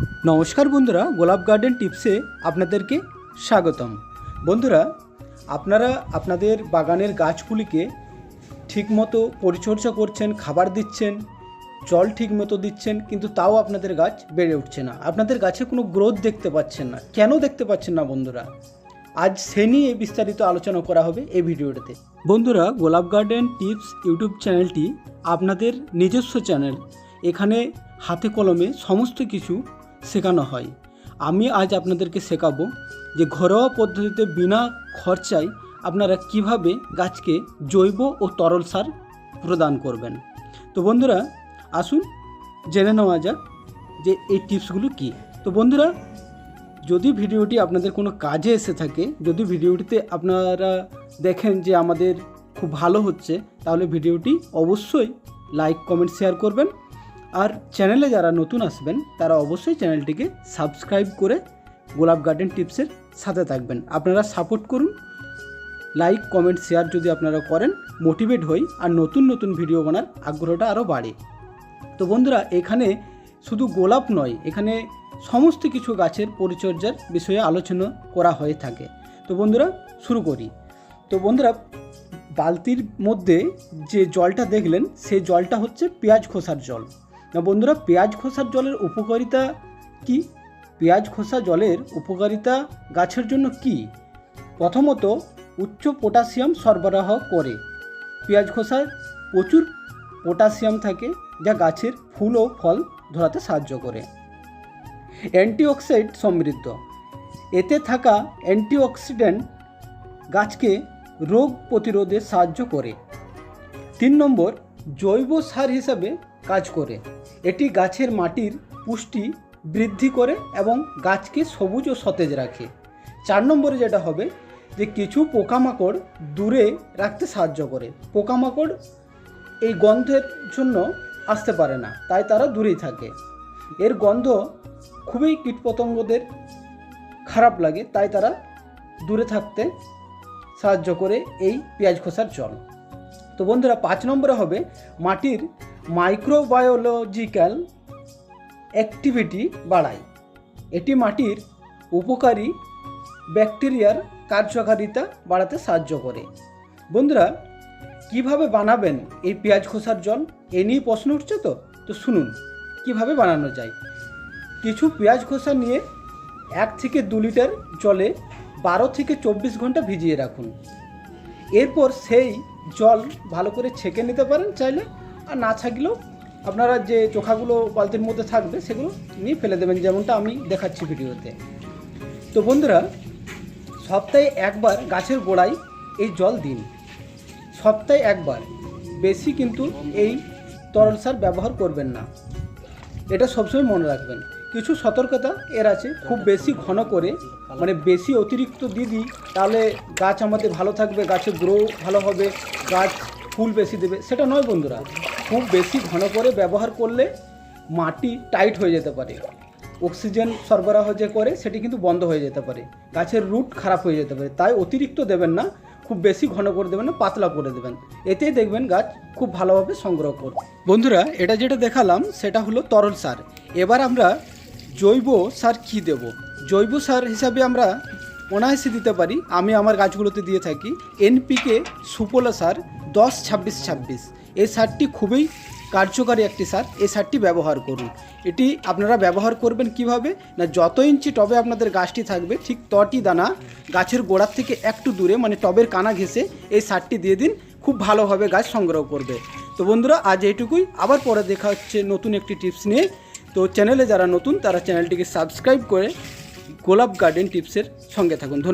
নমস্কার বন্ধুরা, গোলাপ গার্ডেন টিপসে আপনাদেরকে স্বাগতম। বন্ধুরা, আপনারা আপনাদের বাগানের গাছগুলিকে ঠিকমতো পরিচর্যা করছেন, খাবার দিচ্ছেন, জল ঠিক মতো দিচ্ছেন, কিন্তু তাও আপনাদের গাছ বেড়ে উঠছে না। আপনাদের গাছে কোনো গ্রোথ দেখতে পাচ্ছেন না। কেন দেখতে পাচ্ছেন না বন্ধুরা? আজ সে নিয়ে বিস্তারিত আলোচনা করা হবে এই ভিডিওটাতে। বন্ধুরা, গোলাপ গার্ডেন টিপস ইউটিউব চ্যানেলটি আপনাদের নিজস্ব চ্যানেল। এখানে হাতে কলমে সমস্ত কিছু শেখানো হয়। আমি আজ আপনাদেরকে শেখাবো যে ঘরোয়া পদ্ধতিতে বিনা খরচায় আপনারা কীভাবে গাছকে জৈব ও তরল সার প্রদান করবেন। তো বন্ধুরা, আসুন জেনে নেওয়া যাক যে এই টিপসগুলো কী। তো বন্ধুরা, যদি ভিডিওটি আপনাদের কোনো কাজে এসে থাকে, যদি ভিডিওটিতে আপনারা দেখেন যে আমাদের খুব ভালো হচ্ছে, তাহলে ভিডিওটি অবশ্যই লাইক, কমেন্ট, শেয়ার করবেন। আর চ্যানেলে যারা নতুন আসবেন, তারা অবশ্যই চ্যানেলটিকে সাবস্ক্রাইব করে গোলাপ গার্ডেন টিপসের সাথে থাকবেন। আপনারা সাপোর্ট করুন, লাইক, কমেন্ট, শেয়ার যদি আপনারা করেন, মোটিভেট হই আর নতুন নতুন ভিডিও বানার আগ্রহটা আরও বাড়ে। তো বন্ধুরা, এখানে শুধু গোলাপ নয়, এখানে সমস্ত কিছু গাছের পরিচর্যার বিষয়ে আলোচনা করা হয়ে থাকে। তো বন্ধুরা, শুরু করি। তো বন্ধুরা, বালতির মধ্যে যে জলটা দেখলেন সেই জলটা হচ্ছে পেঁয়াজ খোসার জল। না বন্ধুরা, পেঁয়াজ খোসার জলের উপকারিতা কি? পেঁয়াজ খোসা জলের উপকারিতা গাছের জন্য কি? প্রথমত, উচ্চ পটাশিয়াম সরবরাহ করে। পেঁয়াজ খোসায় প্রচুর পটাশিয়াম থাকে যা গাছের ফুল ও ফল ধরাতে সাহায্য করে। অ্যান্টিঅক্সিডেন্ট সমৃদ্ধ। এতে থাকা অ্যান্টিঅক্সিডেন্ট গাছকে রোগ প্রতিরোধে সাহায্য করে। তিন নম্বর জৈব সার হিসাবে কাজ করে। এটি গাছের মাটির পুষ্টি বৃদ্ধি করে এবং গাছকে সবুজ ও সতেজ রাখে। চার নম্বরে যেটা হবে যে কিছু পোকামাকড় দূরে রাখতে সাহায্য করে। পোকামাকড় এই গন্ধের জন্য আসতে পারে না, তাই তারা দূরেই থাকে। এর গন্ধ খুবই কীটপতঙ্গদের খারাপ লাগে, তাই তারা দূরে থাকতে সাহায্য করে এই পেঁয়াজ খোসার জল। তো বন্ধুরা, পাঁচ নম্বরে হবে মাটির মাইক্রোবায়োলজিক্যাল অ্যাক্টিভিটি বাড়ায় এটি মাটির উপকারী ব্যাকটেরিয়ার কার্যকারিতা বাড়াতে সাহায্য করে। বন্ধুরা, কীভাবে বানাবেন এই পেঁয়াজ খোসার জল? এ নিয়ে প্রশ্ন উঠছে তো? তো শুনুন, কীভাবে বানানো যায়? কিছু পেঁয়াজ খোসা নিয়ে এক থেকে দু লিটার জলে বারো থেকে চব্বিশ ঘণ্টা ভিজিয়ে রাখুন। এরপর সেই জল ভালো করে ছেঁকে নিতে পারেন চাইলে, আর না থাকলেও আপনারা যে চোখাগুলো বালতির মধ্যে থাকবে সেগুলো নিয়ে ফেলে দেবেন, যেমনটা আমি দেখাচ্ছি ভিডিওতে। তো বন্ধুরা, সপ্তাহে একবার গাছের গোড়ায় এই জল দিন। সপ্তাহে একবার। বেশি কিন্তু এই তরল সার ব্যবহার করবেন না। এটা সবসময় মনে রাখবেন। কিছু সতর্কতা এর আছে। খুব বেশি ঘন করে মানে বেশি অতিরিক্ত দিয়ে দিই তাহলে গাছ আমাদের ভালো থাকবে, গাছের গ্রো ভালো হবে, গাছ ফুল বেশি দেবে। সেটা নয় বন্ধুরা, খুব বেশি ঘন করে ব্যবহার করলে মাটি টাইট হয়ে যেতে পারে। অক্সিজেন সরবরাহ যে করে, সেটি কিন্তু বন্ধ হয়ে যেতে পারে। গাছের রুট খারাপ হয়ে যেতে পারে। তাই অতিরিক্ত দেবেন না, খুব বেশি ঘন করে দেবেন না, পাতলা করে দেবেন। এতেই দেখবেন গাছ খুব ভালোভাবে সংগ্রহ করবে। বন্ধুরা, এটা যেটা দেখালাম, সেটা হলো তরল সার। এবার আমরা জৈব সার কী দেব? জৈব সার হিসাবে আমরা অনায়াসে দিতে পারি। আমি আমার গাছগুলোতে দিয়ে থাকি। এনপিকে সুপলা সার দশ ছাব্বিশ ছাব্বিশ। এই সারটি খুবই কার্যকারী একটি সার। এই সারটি ব্যবহার করুন। এটি আপনারা ব্যবহার করবেন কীভাবে? না, যত ইঞ্চি টবে আপনাদের গাছটি থাকবে, ঠিক তটি দানা গাছের গোড়ার থেকে একটু দূরে মানে টবের কানা ঘেঁষে এই সারটি দিয়ে দিন। খুব ভালোভাবে গাছ সংগ্রহ করবে। তো বন্ধুরা, আজ এইটুকুই। আবার পরে দেখা হচ্ছে নতুন একটি টিপস নিয়ে। তো চ্যানেলে যারা নতুন তারা চ্যানেলটিকে সাবস্ক্রাইব করে গোলাপ গার্ডেন টিপসের সঙ্গে থাকুন। ধন্যবাদ।